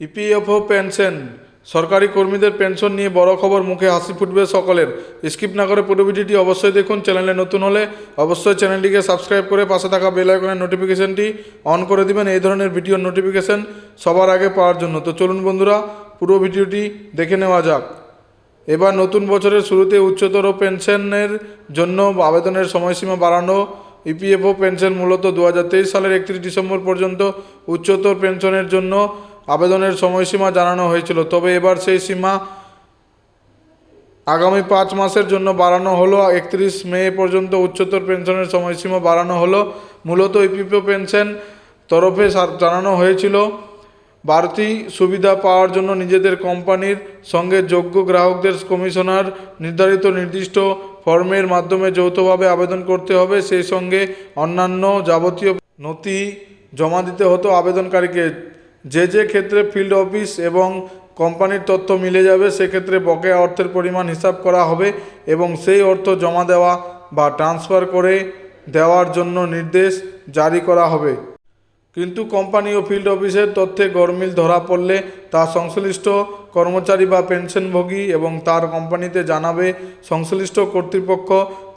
EPFO pension সরকারি কর্মীদের pension নিয়ে বড় খবর মুখে হাসি ফুটবে সকলের। স্কিপ না করে পুরো ভিডিওটি অবশ্যই দেখুন, চ্যানেলে নতুন হলে অবশ্যই চ্যানেলটিকে সাবস্ক্রাইব করে পাশে থাকা বেল আইকনের নোটিফিকেশনটি অন করে দিবেন, এই ধরনের ভিডিওর নোটিফিকেশন সবার আগে পাওয়ার জন্য। তো চলুন বন্ধুরা, পুরো ভিডিওটি দেখে নেওয়া যাক। এবার নতুন বছরের শুরুতে উচ্চতর পেনশনের জন্য আবেদনের সময়সীমা বাড়ানো। ইপিএফও পেনশন মূলত দু হাজার তেইশ সালের একত্রিশ ডিসেম্বর পর্যন্ত উচ্চতর পেনশনের জন্য আবেদনের সময়সীমা জানানো হয়েছিল। তবে এবার সেই সীমা আগামী পাঁচ মাসের জন্য বাড়ানো হলো। একত্রিশ মে পর্যন্ত উচ্চতর পেনশনের সময়সীমা বাড়ানো হলো। মূলত ইপিএফও পেনশন তরফে জানানো হয়েছিল। বাড়তি সুবিধা পাওয়ার জন্য নিজেদের কোম্পানির সঙ্গে যোগ্য গ্রাহকদের কমিশনার নির্ধারিত নির্দিষ্ট ফর্মের মাধ্যমে যৌথভাবে আবেদন করতে হবে। সেই সঙ্গে অন্যান্য যাবতীয় নথি জমা দিতে হতো আবেদনকারীকে। যে যে ক্ষেত্রে ফিল্ড অফিস এবং কোম্পানির তথ্য মিলে যাবে, সেক্ষেত্রে বকেয়া অর্থের পরিমাণ হিসাব করা হবে এবং সেই অর্থ জমা দেওয়া বা ট্রান্সফার করে দেওয়ার জন্য নির্দেশ জারি করা হবে। কিন্তু কোম্পানি ও ফিল্ড অফিসের তথ্যে গরমিল ধরা পড়লে তা সংশ্লিষ্ট কর্মচারী বা পেনশনভোগী এবং তার কোম্পানিতে জানাবে সংশ্লিষ্ট কর্তৃপক্ষ।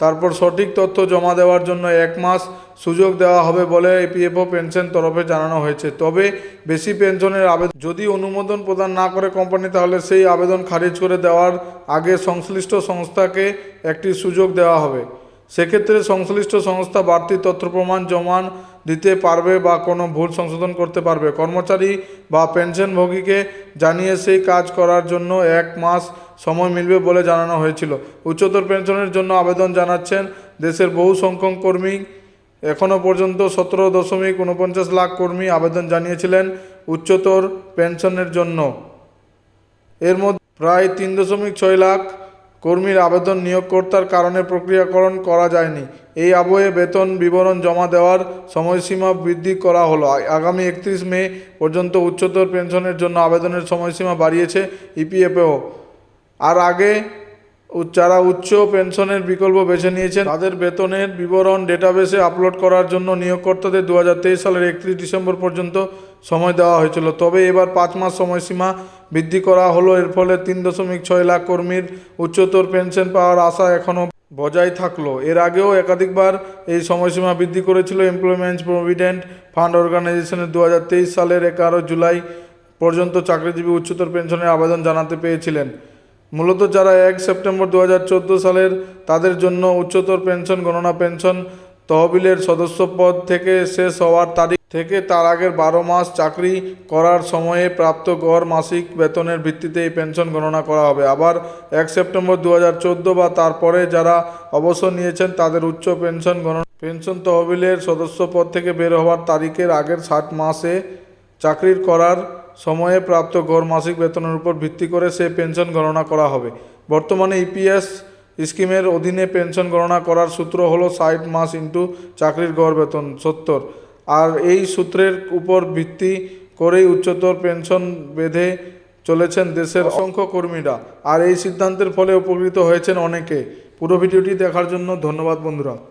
তারপর সঠিক তথ্য জমা দেওয়ার জন্য এক মাস সুযোগ দেওয়া হবে বলে ইপিএফও পেনশন তরফে জানানো হয়েছে। তবে বেশি পেনশনের আবেদন যদি অনুমোদন প্রদান না করে কোম্পানি, তাহলে সেই আবেদন খারিজ করে দেওয়ার আগে সংশ্লিষ্ট সংস্থাকে একটি সুযোগ দেওয়া হবে। সেক্ষেত্রে সংশ্লিষ্ট সংস্থা বাড়তি তথ্য প্রমাণ জমা দিতে পারবে বা কোনো ভুল সংশোধন করতে পারবে। কর্মচারী বা পেনশনভোগীকে জানিয়ে সেই কাজ করার জন্য এক মাস সময় মিলবে বলে জানানো হয়েছিল। উচ্চতর পেনশনের জন্য আবেদন জানাচ্ছেন দেশের বহু সংখ্যক কর্মী। এখনও পর্যন্ত সতেরো দশমিক উনপঞ্চাশ লাখ কর্মী আবেদন জানিয়েছিলেন উচ্চতর পেনশনের জন্য। এর মধ্যে প্রায় তিন দশমিক ছয় লাখ কর্মীর আবেদন নিয়োগকর্তার কারণে প্রক্রিয়াকরণ করা যায়নি। এই আবহে বেতন বিবরণ জমা দেওয়ার সময়সীমা বৃদ্ধি করা হলো। আগামী একত্রিশ মে পর্যন্ত উচ্চতর পেনশনের জন্য আবেদনের সময়সীমা বাড়িয়েছে ইপিএফও। আর আগে যারা উচ্চ পেনশনের বিকল্প বেছে নিয়েছেন, তাদের বেতনের বিবরণ ডেটাবেসে আপলোড করার জন্য নিয়োগকর্তাদের দু হাজার তেইশ সালের একত্রিশ ডিসেম্বর পর্যন্ত সময় দেওয়া হয়েছিল। তবে এবার পাঁচ মাস সময়সীমা বৃদ্ধি করা হলো। এর ফলে তিন দশমিক ছয় লাখ কর্মীর উচ্চতর পেনশন পাওয়ার আশা এখনও বজায় থাকল। এর আগেও একাধিকবার এই সময়সীমা বৃদ্ধি করেছিল এমপ্লয়মেন্ট প্রভিডেন্ট ফান্ড অর্গানাইজেশনের দু হাজার তেইশ সালের এগারো জুলাই পর্যন্ত চাকরিজীবী উচ্চতর পেনশনের আবেদন জানাতে পেয়েছিলেন। মূলত যারা এক সেপ্টেম্বর দু হাজার চোদ্দ সালের তাদের জন্য উচ্চতর পেনশন, গণনা পেনশন তহবিলের সদস্য পদ থেকে শেষ হওয়ার তারিখ থেকে তার আগের বারো মাস চাকরি করার সময়ে প্রাপ্ত গড় মাসিক বেতনের ভিত্তিতে এই পেনশন গণনা করা হবে। আবার এক সেপ্টেম্বর দু হাজার চোদ্দ বা তারপরে যারা অবসর নিয়েছেন তাদের উচ্চ পেনশন গণনা পেনশন তহবিলের সদস্য পদ থেকে বের হওয়ার তারিখের আগের ষাট মাসে চাকরির করার সময়ে প্রাপ্ত গড় মাসিক বেতনের উপর ভিত্তি করে সে পেনশন গণনা করা হবে। বর্তমানে ইপিএস স্কিমের অধীনে পেনশন গণনা করার সূত্র হলো ষাট মাস ইন্টু চাকরির গড় বেতন সত্তর। আর এই সূত্রের উপর ভিত্তি করেই উচ্চতর পেনশন বেঁধে চলেছেন দেশের অসংখ্য কর্মীরা। আর এই সিদ্ধান্তের ফলে উপকৃত হয়েছেন অনেকে। পুরো ভিডিওটি দেখার জন্য ধন্যবাদ বন্ধুরা।